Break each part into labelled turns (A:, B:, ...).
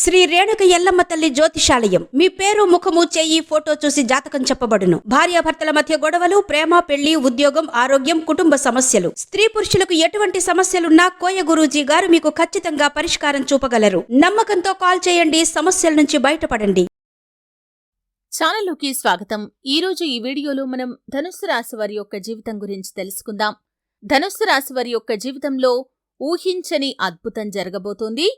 A: శ్రీ రేణుక ఎల్లమ్మ తల్లి జ్యోతిషాలయం. మీ పేరు ముఖము చెయ్యి ఫోటో చూసి జాతకం చెప్పబడును. భార్యాభర్తల మధ్య గొడవలు ప్రేమ పెళ్ళి ఉద్యోగం ఆరోగ్యం కుటుంబ సమస్యలు. స్త్రీ పురుషులకు ఎటువంటి సమస్యలున్నా కోయ గురూజీ గారు మీకు ఖచ్చితంగా పరిష్కారం చూపగలరు. నమ్మకంతో కాల్ చేయండి సమస్యల నుంచి బయటపడండి.
B: ఛానల్లోకి స్వాగతం. ఈరోజు ఈ వీడియోలో మనం ధనుస్సు రాశి వారి యొక్క జీవితం గురించి తెలుసుకుందాం. ధనుస్సు రాశి వారి యొక్క జీవితంలో ఊహించని అద్భుతం జరగబోతోంది.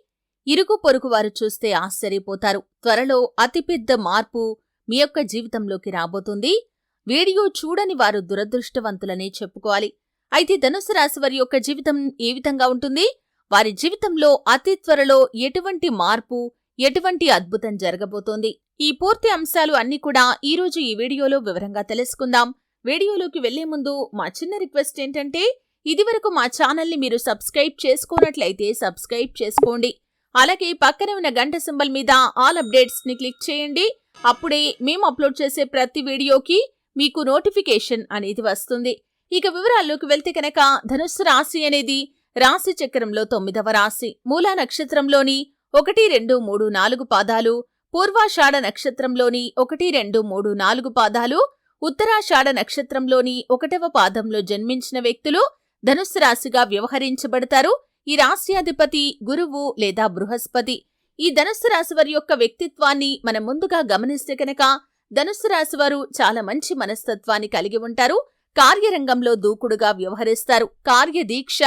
B: ఇరుగు పొరుగు వారు చూస్తే ఆశ్చర్యపోతారు. త్వరలో అతిపెద్ద మార్పు మీ యొక్క జీవితంలోకి రాబోతుంది. వీడియో చూడని వారు దురదృష్టవంతులనే చెప్పుకోవాలి. అయితే ధనుసు రాశి వారి యొక్క జీవితం ఏ విధంగా ఉంటుంది? వారి జీవితంలో అతి త్వరలో ఎటువంటి మార్పు ఎటువంటి అద్భుతం జరగబోతోంది? ఈ పూర్తి అంశాలు అన్ని కూడా ఈ రోజు ఈ వీడియోలో వివరంగా తెలుసుకుందాం. వీడియోలోకి వెళ్ళే ముందు మా చిన్న రిక్వెస్ట్ ఏంటంటే ఇదివరకు మా ఛానల్ని మీరు సబ్స్క్రైబ్ చేసుకోనట్లయితే సబ్స్క్రైబ్ చేసుకోండి. అలాగే పక్కనే ఉన్న గంట సింబల్ మీద ఆల్ అప్డేట్స్ని క్లిక్ చేయండి. అప్పుడే మేము అప్లోడ్ చేసే ప్రతి వీడియోకి మీకు నోటిఫికేషన్ అనేది వస్తుంది. ఇక వివరాల్లోకి వెళ్తే కనుక ధనుస్సు రాశి అనేది రాశి చక్రంలో తొమ్మిదవ రాశి. మూలా నక్షత్రంలోని ఒకటి రెండు మూడు నాలుగు పాదాలు పూర్వాషాఢ నక్షత్రంలోని ఒకటి రెండు మూడు నాలుగు పాదాలు ఉత్తరాషాఢ నక్షత్రంలోని ఒకటవ పాదంలో జన్మించిన వ్యక్తులు ధనుస్సు రాశిగా వ్యవహరించబడతారు. ఈ రాశ్యాధిపతి గురువు లేదా బృహస్పతి ఈ ధనుస్సు రాశి వారి యొక్క వ్యక్తిత్వాన్ని మనం ముందుగా గమనిస్తే కనుక ధనుస్సు రాశి వారు చాలా మంచి మనస్తత్వాన్ని కలిగి ఉంటారు. కార్యరంగంలో దూకుడుగా వ్యవహరిస్తారు. కార్యదీక్ష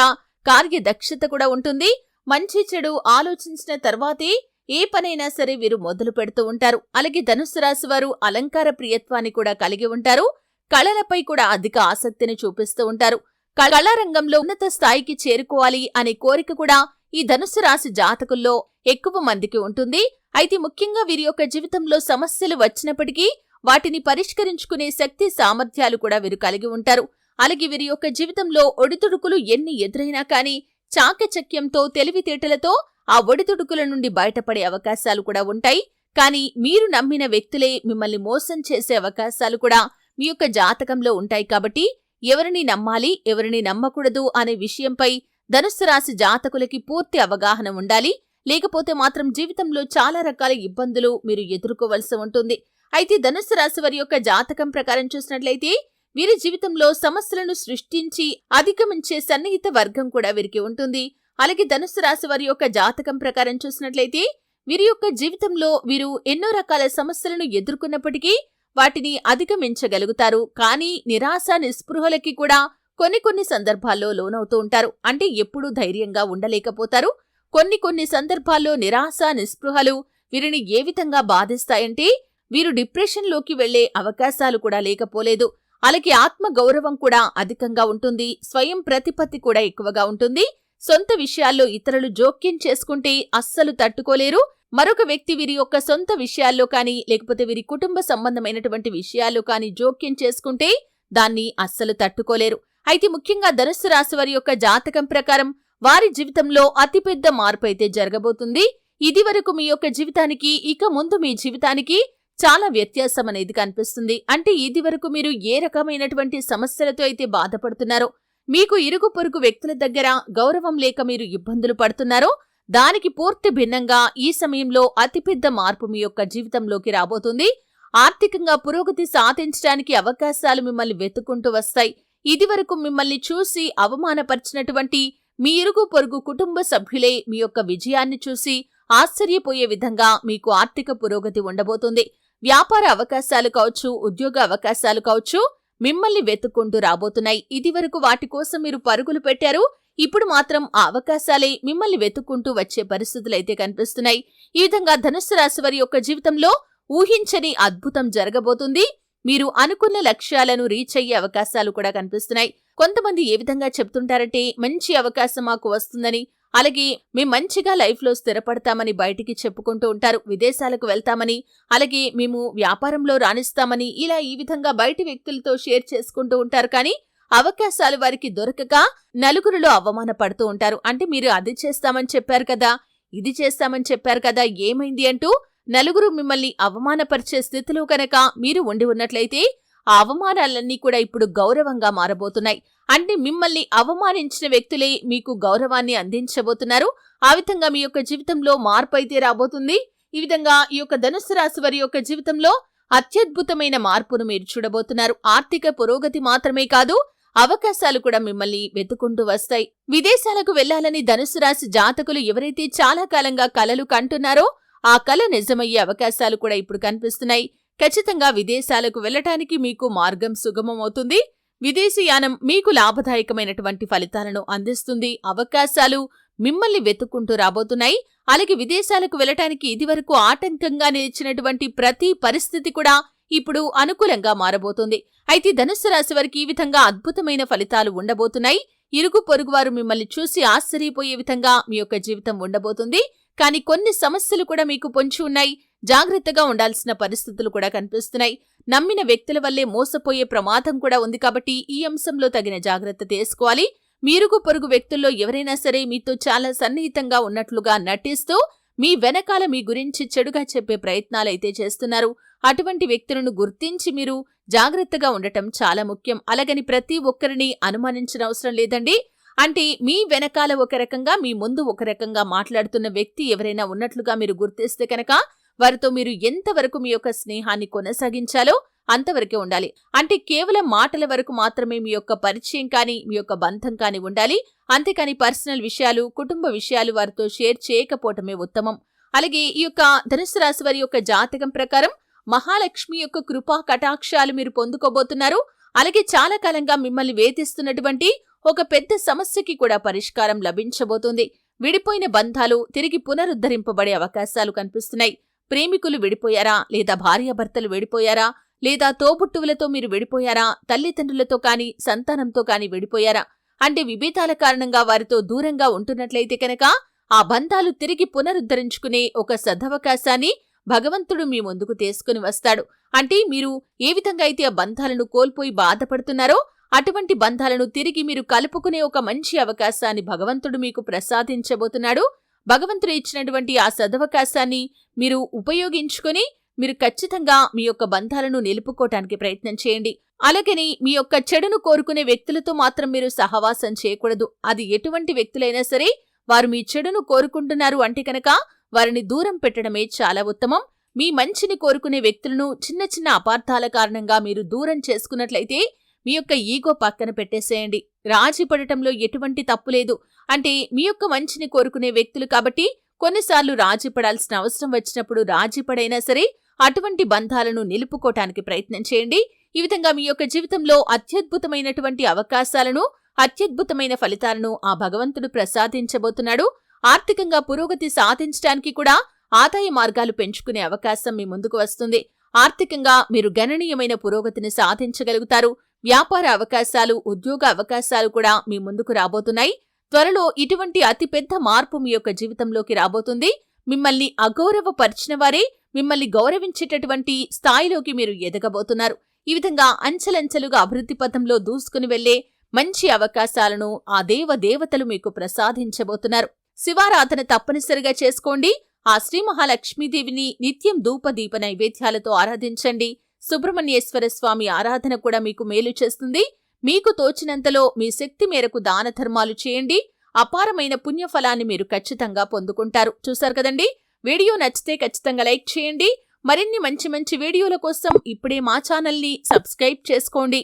B: కార్యదక్షత కూడా ఉంటుంది. మంచి చెడు ఆలోచించిన తర్వాతే ఏ పనైనా సరే వీరు మొదలు పెడుతూ ఉంటారు. అలాగే ధనుస్సు రాశి వారు అలంకార ప్రియత్వాన్ని కూడా కలిగి ఉంటారు. కళలపై కూడా అధిక ఆసక్తిని చూపిస్తూ ఉంటారు. కళారంగంలో ఉన్నత స్థాయికి చేరుకోవాలి అనే కోరిక కూడా ఈ ధనుసు రాశి జాతకుల్లో ఎక్కువ మందికి ఉంటుంది. అయితే ముఖ్యంగా వీరి యొక్క జీవితంలో సమస్యలు వచ్చినప్పటికీ వాటిని పరిష్కరించుకునే శక్తి సామర్థ్యాలు కూడా వీరు కలిగి ఉంటారు. అలాగే వీరి యొక్క జీవితంలో ఒడిదుడుకులు ఎన్ని ఎదురైనా కానీ చాకచక్యంతో తెలివితేటలతో ఆ ఒడిదుడుకుల నుండి బయటపడే అవకాశాలు కూడా ఉంటాయి. కానీ మీరు నమ్మిన వ్యక్తులే మిమ్మల్ని మోసం చేసే అవకాశాలు కూడా మీ యొక్క జాతకంలో ఉంటాయి కాబట్టి ఎవరిని నమ్మాలి ఎవరిని నమ్మకూడదు అనే విషయంపై ధనుస్సు రాశి జాతకులకి పూర్తి అవగాహన ఉండాలి. లేకపోతే మాత్రం జీవితంలో చాలా రకాల ఇబ్బందులు మీరు ఎదుర్కోవలసి ఉంటుంది. అయితే ధనుస్సు రాశి వారి యొక్క జాతకం ప్రకారం చూసినట్లయితే వీరి జీవితంలో సమస్యలను సృష్టించి అధిగమించే సన్నిహిత వర్గం కూడా వీరికి ఉంటుంది. అలాగే ధనుస్సు రాశి వారి యొక్క జాతకం ప్రకారం చూసినట్లయితే వీరి యొక్క జీవితంలో వీరు ఎన్నో రకాల సమస్యలను ఎదుర్కొన్నప్పటికీ వాటిని అధిగమించగలుగుతారు. కానీ నిరాశ నిస్పృహలకి కూడా కొన్ని కొన్ని సందర్భాల్లో లోనవుతూ ఉంటారు. అంటే ఎప్పుడూ ధైర్యంగా ఉండలేకపోతారు. కొన్ని కొన్ని సందర్భాల్లో నిరాశ నిస్పృహలు వీరిని ఏ విధంగా బాధిస్తాయంటే వీరు డిప్రెషన్లోకి వెళ్ళే అవకాశాలు కూడా లేకపోలేదు. అలాగే ఆత్మ గౌరవం కూడా అధికంగా ఉంటుంది. స్వయం ప్రతిపత్తి కూడా ఎక్కువగా ఉంటుంది. సొంత విషయాల్లో ఇతరులు జోక్యం చేసుకుంటే అస్సలు తట్టుకోలేరు. మరొక వ్యక్తి వీరి యొక్క సొంత విషయాల్లో కానీ లేకపోతే వీరి కుటుంబ సంబంధమైనటువంటి విషయాల్లో కానీ జోక్యం చేసుకుంటే దాన్ని అస్సలు తట్టుకోలేరు. అయితే ముఖ్యంగా ధనుస్సు రాశి వారి యొక్క జాతకం ప్రకారం వారి జీవితంలో అతిపెద్ద మార్పు అయితే జరగబోతుంది. ఇది వరకు మీ యొక్క జీవితానికి ఇక ముందు మీ జీవితానికి చాలా వ్యత్యాసం అనేది కనిపిస్తుంది. అంటే ఇది వరకు మీరు ఏ రకమైనటువంటి సమస్యలతో అయితే బాధపడుతున్నారో మీకు ఇరుగు పొరుగు వ్యక్తుల దగ్గర గౌరవం లేక మీరు ఇబ్బందులు పడుతున్నారో దానికి పూర్తి భిన్నంగా ఈ సమయంలో అతిపెద్ద మార్పు మీ యొక్క జీవితంలోకి రాబోతుంది. ఆర్థికంగా పురోగతి సాధించడానికి అవకాశాలు మిమ్మల్ని వెతుకుంటూ వస్తాయి. ఇదివరకు మిమ్మల్ని చూసి అవమానపరిచినటువంటి మీ ఇరుగు పొరుగు కుటుంబ సభ్యులే మీ యొక్క విజయాన్ని చూసి ఆశ్చర్యపోయే విధంగా మీకు ఆర్థిక పురోగతి ఉండబోతుంది. వ్యాపార అవకాశాలు కావచ్చు ఉద్యోగ అవకాశాలు కావచ్చు మిమ్మల్ని వెతుక్కుంటూ రాబోతున్నాయి. ఇదివరకు వాటి కోసం మీరు పరుగులు పెట్టారు. ఇప్పుడు మాత్రం ఆ అవకాశాలే మిమ్మల్ని వెతుక్కుంటూ వచ్చే పరిస్థితులైతే కనిపిస్తున్నాయి. ఈ విధంగా ధనుస్సు రాశి వారి యొక్క జీవితంలో ఊహించని అద్భుతం జరగబోతుంది. మీరు అనుకున్న లక్ష్యాలను రీచ్ అయ్యే అవకాశాలు కూడా కనిపిస్తున్నాయి. కొంతమంది ఏ విధంగా చెప్తుంటారంటే మంచి అవకాశం మాకు వస్తుందని. అలాగే మేము మంచిగా లైఫ్లో స్థిరపడతామని బయటికి చెప్పుకుంటూ ఉంటారు. విదేశాలకు వెళ్తామని అలాగే మేము వ్యాపారంలో రాణిస్తామని ఇలా ఈ విధంగా బయటి వ్యక్తులతో షేర్ చేసుకుంటూ ఉంటారు. కానీ అవకాశాలు వారికి దొరకక నలుగురిలో అవమానపడుతూ ఉంటారు. అంటే మీరు అది చేస్తామని చెప్పారు కదా ఇది చేస్తామని చెప్పారు కదా ఏమైంది అంటూ నలుగురు మిమ్మల్ని అవమానపరిచే స్థితిలో కనుక మీరు ఉండి ఉన్నట్లయితే ఆ అవమానాలన్నీ కూడా ఇప్పుడు గౌరవంగా మారబోతున్నాయి. అంటే మిమ్మల్ని అవమానించిన వ్యక్తులే మీకు గౌరవాన్ని అందించబోతున్నారు. ఆ విధంగా మీ యొక్క జీవితంలో మార్పు అయితే రాబోతుంది. ఈ విధంగా ఈ యొక్క ధనుసు రాశి వారి యొక్క జీవితంలో అత్యద్భుతమైన మార్పును మీరు చూడబోతున్నారు. ఆర్థిక పురోగతి మాత్రమే కాదు అవకాశాలు కూడా మిమ్మల్ని వెతుకుంటూ వస్తాయి. విదేశాలకు వెళ్ళాలని ధనుసు రాశి జాతకులు ఎవరైతే చాలా కాలంగా కలలు కంటున్నారో ఆ కల నిజమయ్యే అవకాశాలు కూడా ఇప్పుడు కనిపిస్తున్నాయి. ఖచ్చితంగా విదేశాలకు వెళ్ళటానికి మీకు మార్గం సుగమం అవుతుంది. విదేశీయానం మీకు లాభదాయకమైనటువంటి ఫలితాలను అందిస్తుంది. అవకాశాలు మిమ్మల్ని వెతుక్కుంటూ రాబోతున్నాయి. అలాగే విదేశాలకు వెళ్ళటానికి ఇదివరకు ఆటంకంగా నిలిచినటువంటి ప్రతి పరిస్థితి కూడా ఇప్పుడు అనుకూలంగా మారబోతుంది. అయితే ధనుస్సు రాశి వారికి ఈ విధంగా అద్భుతమైన ఫలితాలు ఉండబోతున్నాయి. ఇరుగు పొరుగువారు మిమ్మల్ని చూసి ఆశ్చర్యపోయే విధంగా మీ యొక్క జీవితం ఉండబోతుంది. కానీ కొన్ని సమస్యలు కూడా మీకు పొంచి ఉన్నాయి. జాగ్రత్తగా ఉండాల్సిన పరిస్థితులు కూడా కనిపిస్తున్నాయి. నమ్మిన వ్యక్తుల వల్లే మోసపోయే ప్రమాదం కూడా ఉంది కాబట్టి ఈ అంశంలో తగిన జాగ్రత్త తీసుకోవాలి. మీరుగు పొరుగు వ్యక్తుల్లో ఎవరైనా సరే మీతో చాలా సన్నిహితంగా ఉన్నట్లుగా నటిస్తూ మీ వెనకాల మీ గురించి చెడుగా చెప్పే ప్రయత్నాలైతే చేస్తున్నారు. అటువంటి వ్యక్తులను గుర్తించి మీరు జాగ్రత్తగా ఉండటం చాలా ముఖ్యం. అలాగని ప్రతి ఒక్కరిని అనుమానించిన అవసరం లేదండి. అంటే మీ వెనకాల ఒక రకంగా మీ ముందు ఒక రకంగా మాట్లాడుతున్న వ్యక్తి ఎవరైనా ఉన్నట్లుగా మీరు గుర్తిస్తే కనుక వారితో మీరు ఎంతవరకు మీ యొక్క స్నేహాన్ని కొనసాగించాలో అంతవరకే ఉండాలి. అంటే కేవలం మాటల వరకు మాత్రమే మీ యొక్క పరిచయం కానీ మీ యొక్క బంధం కానీ ఉండాలి. అంతేకాని పర్సనల్ విషయాలు కుటుంబ విషయాలు వారితో షేర్ చేయకపోవటమే ఉత్తమం. అలాగే ఈ యొక్క ధనుసు రాశి వారి యొక్క జాతకం ప్రకారం మహాలక్ష్మి యొక్క కృపా కటాక్షాలు మీరు పొందుకోబోతున్నారు. అలాగే చాలా కాలంగా మిమ్మల్ని వేధిస్తున్నటువంటి ఒక పెద్ద సమస్యకి కూడా పరిష్కారం లభించబోతుంది. విడిపోయిన బంధాలు తిరిగి పునరుద్ధరింపబడే అవకాశాలు కనిపిస్తున్నాయి. ప్రేమికులు విడిపోయారా? లేదా భార్యాభర్తలు విడిపోయారా? లేదా తోబుట్టువులతో మీరు విడిపోయారా? తల్లిదండ్రులతో కాని సంతానంతో కాని విడిపోయారా? అంటే విభేదాల కారణంగా వారితో దూరంగా ఉంటున్నట్లయితే కనుక ఆ బంధాలు తిరిగి పునరుద్ధరించుకునే ఒక సదవకాశాన్ని భగవంతుడు మీ ముందుకు తీసుకుని వస్తాడు. అంటే మీరు ఏ విధంగా అయితే ఆ బంధాలను కోల్పోయి బాధపడుతున్నారో అటువంటి బంధాలను తిరిగి మీరు కలుపుకునే ఒక మంచి అవకాశాన్ని భగవంతుడు మీకు ప్రసాదించబోతున్నాడు. భగవంతుడు ఇచ్చినటువంటి ఆ సదవకాశాన్ని మీరు ఉపయోగించుకొని మీరు ఖచ్చితంగా మీ యొక్క బంధాలను నిలుపుకోవటానికి ప్రయత్నం చేయండి. అలాగని మీ యొక్క చెడును కోరుకునే వ్యక్తులతో మాత్రం మీరు సహవాసం చేయకూడదు. అది ఎటువంటి వ్యక్తులైనా సరే వారు మీ చెడును కోరుకుంటున్నారు అంటే కనుక వారిని దూరం పెట్టడమే చాలా ఉత్తమం. మీ మంచిని కోరుకునే వ్యక్తులను చిన్న చిన్న అపార్థాల కారణంగా మీరు దూరం చేసుకున్నట్లయితే మీ యొక్క ఈగో పక్కన పెట్టేసేయండి. రాజీ పడటంలో ఎటువంటి తప్పు లేదు. అంటే మీ యొక్క మంచిని కోరుకునే వ్యక్తులు కాబట్టి కొన్నిసార్లు రాజీ పడాల్సిన అవసరం వచ్చినప్పుడు రాజీ పడైనా సరే అటువంటి బంధాలను నిలుపుకోవటానికి ప్రయత్నం చేయండి. ఈ విధంగా మీ యొక్క జీవితంలో అత్యద్భుతమైనటువంటి అవకాశాలను అత్యద్భుతమైన ఫలితాలను ఆ భగవంతుడు ప్రసాదించబోతున్నాడు. ఆర్థికంగా పురోగతి సాధించడానికి కూడా ఆదాయ మార్గాలు పెంచుకునే అవకాశం మీ ముందుకు వస్తుంది. ఆర్థికంగా మీరు గణనీయమైన పురోగతిని సాధించగలుగుతారు. వ్యాపార అవకాశాలు ఉద్యోగ అవకాశాలు కూడా మీ ముందుకు రాబోతున్నాయి. త్వరలో ఇటువంటి అతిపెద్ద మార్పు మీ యొక్క జీవితంలోకి రాబోతుంది. మిమ్మల్ని అగౌరవపరిచిన వారే మిమ్మల్ని గౌరవించేటటువంటి స్థాయిలోకి మీరు ఎదగబోతున్నారు. ఈ విధంగా అంచెలంచెలుగా అభివృద్ధి పథంలో దూసుకుని వెళ్ళే మంచి అవకాశాలను ఆ దేవ దేవతలు మీకు ప్రసాదించబోతున్నారు. శివారాధన తప్పనిసరిగా చేసుకోండి. ఆ శ్రీ మహాలక్ష్మీదేవిని నిత్యం ధూపదీప నైవేద్యాలతో ఆరాధించండి. సుబ్రహ్మణ్యేశ్వర స్వామి ఆరాధన కూడా మీకు మేలు చేస్తుంది. మీకు తోచినంతలో మీ శక్తి మేరకు దాన ధర్మాలు చేయండి. అపారమైన పుణ్యఫలాన్ని మీరు ఖచ్చితంగా పొందుకుంటారు. చూశారు కదండి? వీడియో నచ్చితే ఖచ్చితంగా లైక్ చేయండి. మరిన్ని మంచి మంచి వీడియోల కోసం ఇప్పుడే మా ఛానల్ని సబ్స్క్రైబ్ చేసుకోండి.